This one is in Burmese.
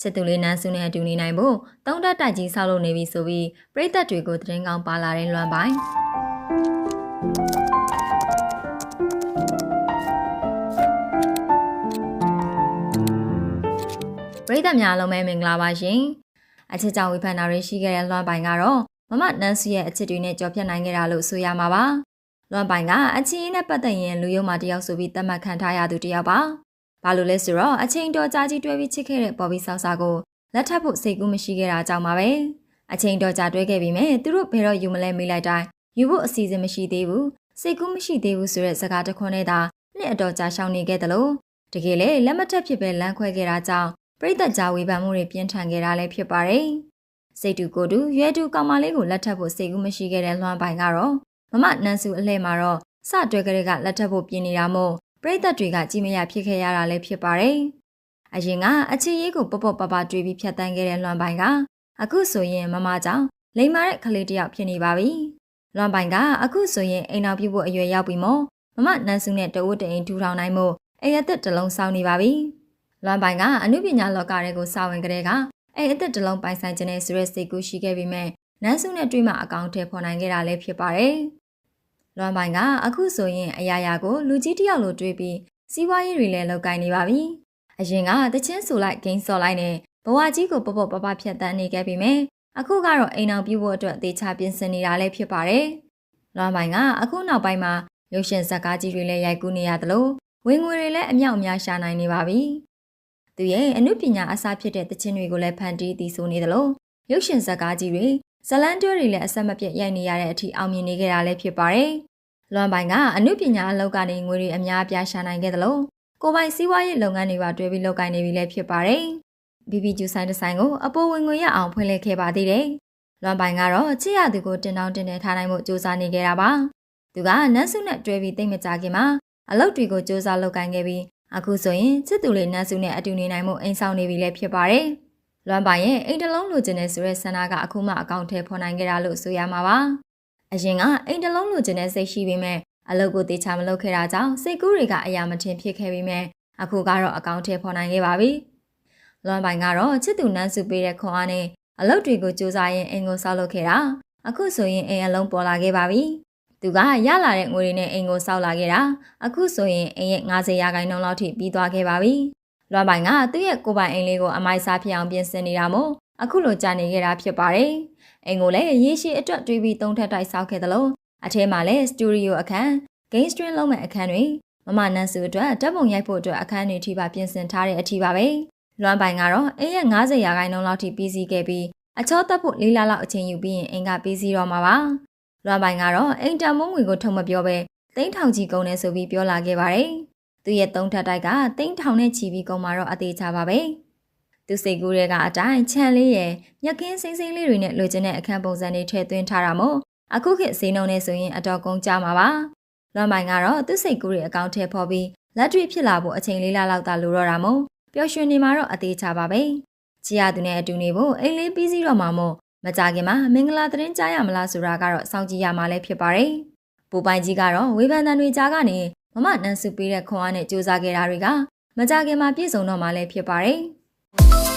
ချစ်သူလေးနန်းစုနဲ့အတူနေနိုင်ဖို့တုံးတက်တိုက်ကြီးဆောက်လုပ်နေပြီဆိုပြီးပြိသက်တွေကိုသတင်းကောင်းပါလာတဲ့လွမ်းပိုင်ပရိသတ်များအားလုံးပဲမင်္ဂလာပါရှင်အချစ်ကြောင့်ဝေဖန်တာတွေရှိခဲ့တဲ့လွမ်းပိုင်ကတော့မမနန်းစုရဲ့အချစ်တွေနဲ့ကြော်ဖြတ်နိုင်ခဲ့တာလို့ဆိုရမှာပါလွမ်းပိုင်ကအချင်းရင်းနဲ့ပတ်သက်ရင်လူယုံမာတယောက်ဆိုပြီးသတ်မှတ်ခံထားရသူတယောက်ပါ ဘာလို့လဲဆိုတော့အချင်းတော်ကြာကြီးတွဲပြီးချစ်ခဲ့တဲ့ပေါ်ပြီးဆောက်စာကိုလက်ထပ်ဖို့စိတ်ကူးမရှိခဲ့တာကြောင့်ပါပဲအချင်းတော်ကြာတွဲခဲ့ပြီးမြဲသူတို့ဘယ်တော့ယူမလဲမေးလိုက်တိုင်းယူဖို့အစီအစဉ်မရှိသေးဘူးစိတ်ကူးမရှိသေးဘူးဆိုတဲ့စကားတစ်ခွန်းနဲ့သာနှစ်အတော်ကြာရှောင်နေခဲ့တယ်လို့တကယ်လေလက်မထက်ဖြစ်ပဲလမ်းခွဲခဲ့တာကြောင့်ပြိသက်ကြာဝေဖန်မှုတွေပြင်းထန်ခဲ့တာလည်းဖြစ်ပါတယ်စိတ်တူကိုယ်တူရွဲတူကောင်မလေးကိုလက်ထပ်ဖို့စိတ်ကူးမရှိခဲ့တဲ့လွှမ်းပိုင်ကတော့မမနန်းစုအလှဲ့မှာတော့စတွဲကလေးကလက်ထပ်ဖို့ပြင်နေတာမို့ ပြိသက်တွေကကြည်မရဖြစ်ခဲ့ရတာလည်းဖြစ်ပါတယ်အရင်ကအချစ်ရေးကိုပပပပတွေးပြီးဖြတ်တန်းခဲ့တဲ့လွှမ်းပိုင်ကအခုဆိုရင်မမကြောင့်လိမ်မာတဲ့ကလေးတစ်ယောက်ဖြစ်နေပါပြီလွန်ပိုင်ကအခုဆိုရင်အိမ်တော်ပြုဖို့အရွယ်ရောက်ပြီမို့မမနန်းစုနဲ့တဝတ်တအိမ်ထူထောင်နိုင်မှုအိမ်အသက်တစ်လုံးစောင်းနေပါပြီ။လွန်ပိုင်ကအမှုပညာလောကတွေကိုစာဝင်ကြတဲ့ကအိမ်အသက်တစ်လုံးပိုင်ဆိုင်ခြင်းနဲ့ဆိုတဲ့စိတ်ကူးရှိခဲ့ပြီးမဲ့နန်းစုနဲ့တွေ့မှအကောင့်ထဲပေါ်နိုင်ခဲ့တာလည်းဖြစ်ပါတယ်။ လွန်ပိုင်ကအခုဆိုရင်အရာရာကိုလူကြီးတယောက်လိုတွေးပြီးစီးပွားရေးတွေလည်းလုပ်ကိုင်နေပါပြီ။အရင်ကတချင်းဆိုလိုက်ဂိမ်းစော်လိုက်နဲ့ဘဝကြီးကိုပပပပဖြတ်တန်းနေခဲ့ပြီးမဲ့အခုကတော့အိမ်အောင်ပြုဖို့အတွက်သေချာပြင်ဆင်နေတာလည်းဖြစ်ပါတယ်။လွမ်းပိုင်ကအခုနောက်ပိုင်းမှာရုပ်ရှင်ဇာတ်ကားကြီးတွေလည်းရိုက်ကူးနေရသလိုဝင်ငွေတွေလည်းအမြောက်အများရှာနိုင်နေပါပြီ။သူရဲ့အမှုပညာအစားဖြစ်တဲ့တခြင်းတွေကိုလည်းဖန်တီးတည်ဆိုနေသလိုရုပ်ရှင်ဇာတ်ကားကြီးတွေ ဇလန်တွဲတွေလည်းအဆက်မပြတ်ရိုက်နေရတဲ့အထိအောင်မြင်နေကြတာလည်းဖြစ်ပါတယ်။လွမ်းပိုင်ကအမှုပညာအလုပ်ကနေငွေတွေအများအပြားရှာနိုင်ခဲ့သလိုကိုပိုင်စီးပွားရေးလုပ်ငန်းတွေပါတွဲပြီးလုပ်ကိုင်နေပြီလည်းဖြစ်ပါတယ်။ BB ကျူဆိုင်တစ်ဆိုင်ကိုအပေါ်ဝင်ငွေရအောင်ဖွင့်လှစ်ခဲ့ပါသေးတယ်။လွန်ပိုင်ကတော့ချစ်ရသူကိုတင်တောင်းတင်နေထားနိုင်မှုစူးစမ်းနေကြတာပါ။သူကနတ်စုနဲ့တွဲပြီးတိတ်မကြခင်မှာအလုပ်တွေကိုစူးစမ်းလုပ်ကိုင်ခဲ့ပြီးအခုဆိုရင်ချစ်သူလေးနတ်စုနဲ့အတူနေနိုင်မှုအိမ်ဆောင်နေပြီလည်းဖြစ်ပါတယ်။ လွန်ပိုင်ရဲ့အိမ်တလုံးလိုချင်တဲ့ဆိုတဲ့ဆန္ဒကအခုမှအကောင့်ထဲပေါ်နိုင်ခဲ့တာလို့ဆိုရမှာပါ။အရင်ကအိမ်တလုံးလိုချင်တဲ့စိတ်ရှိပေမဲ့အလုပ်ကိုတေချာမလုပ်ခဲ့တာကြောင့်စိတ်ကူးတွေကအရာမထင်ဖြစ်ခဲ့ပြီးမဲ့အခုကတော့အကောင့်ထဲပေါ်နိုင်ခဲ့ပါပြီ။လွန်ပိုင်ကတော့ချစ်သူနန်းစုပေးတဲ့ခွန်အားနဲ့အလုပ်တွေကိုစူးစမ်းရင်အိမ်ကိုဆောက်လုပ်ခဲ့တာအခုဆိုရင်အိမ်အလုံးပေါ်လာခဲ့ပါပြီသူကရလာတဲ့ငွေတွေနဲ့အိမ်ကိုဆောက်လာခဲ့တာအခုဆိုရင်အိမ်ရဲ့90ရာခိုင်နှုန်းလောက်ထိပြီးသွားခဲ့ပါပြီ လွမ်းပိုင်ကသူ့ရဲ့ကိုပိုင်အိမ်လေးကိုအမိုက်စားဖြစ်အောင်ပြင်ဆင်နေတာမို့အခုလိုကြာနေခဲ့တာဖြစ်ပါတယ်အိမ်ကိုလည်းရေရှည်အတွက်တွေးပြီးသုံးထပ်တိုက်ဆောက်ခဲ့သလိုအထဲမှာလည်းစတူဒီယိုအခန်း game stream လုံးမဲ့အခန်းတွေမမနန်းစုအတွက်ဓာတ်ပုံရိုက်ဖို့အတွက်အခန်းတွေထိပါပြင်ဆင်ထားတဲ့အထိပါပဲလွမ်းပိုင်ကတော့အိမ်ရဲ့90ရာခိုင်နှုန်းလောက်ထိပြီးစီးခဲ့ပြီးအချောတက်ဖို့လေးလလောက်အချိန်ယူပြီးရင်အိမ်ကပြီးစီးတော့မှာပါလွမ်းပိုင်ကတော့အိမ်တမုံငွေကိုထုံမပြောပဲတိန်းထောင်ကြီးကုန်နေဆိုပြီးပြောလာခဲ့ပါတယ် သူရဲ့သုံးထပ်တိုက်ကတိန်းထောင်နဲ့ချီပြီးကုန်မှာတော့အသေးချပါပဲသူစိတ်ကူးတွေကအတိုင်းခြံလေးရဲ့ညက်ကင်းစိမ့်စိမ့်လေးတွေနဲ့လိုချင်တဲ့အခန်းပုံစံတွေထည့်သွင်းထားတာမို့အခုခေတ်ဈေးနှုန်းနဲ့ဆိုရင်အတော်ကုန်ကြမှာပါလွမ်းပိုင်ကတော့သူစိတ်ကူးတွေအကောင့်ထဲပေါ်ပြီးလက်တွေ့ဖြစ်လာဖို့အချိန်လေးလောက်သာလိုတော့တာမို့ပျော်ရွှင်နေမှာတော့အသေးချပါပဲကြည်ရသူနဲ့အတူနေဖို့အိမ်လေးပြီးစီးတော့မှာမို့မကြခင်မှာမင်္ဂလာသတင်းကြားရမလားဆိုတာကတော့စောင့်ကြည့်ရမှာလည်းဖြစ်ပါတယ်။ပူပိုင်ကြီးကတော့ဝေဖန်တန်တွေကြားကနေ မမနန်းစုပေးတဲ့ခွန်အားနဲ့စူးစမ်းခဲ့တာတွေကမကြခင်မှာပြည့်စုံတော့မှာလည်းဖြစ်ပါတယ်။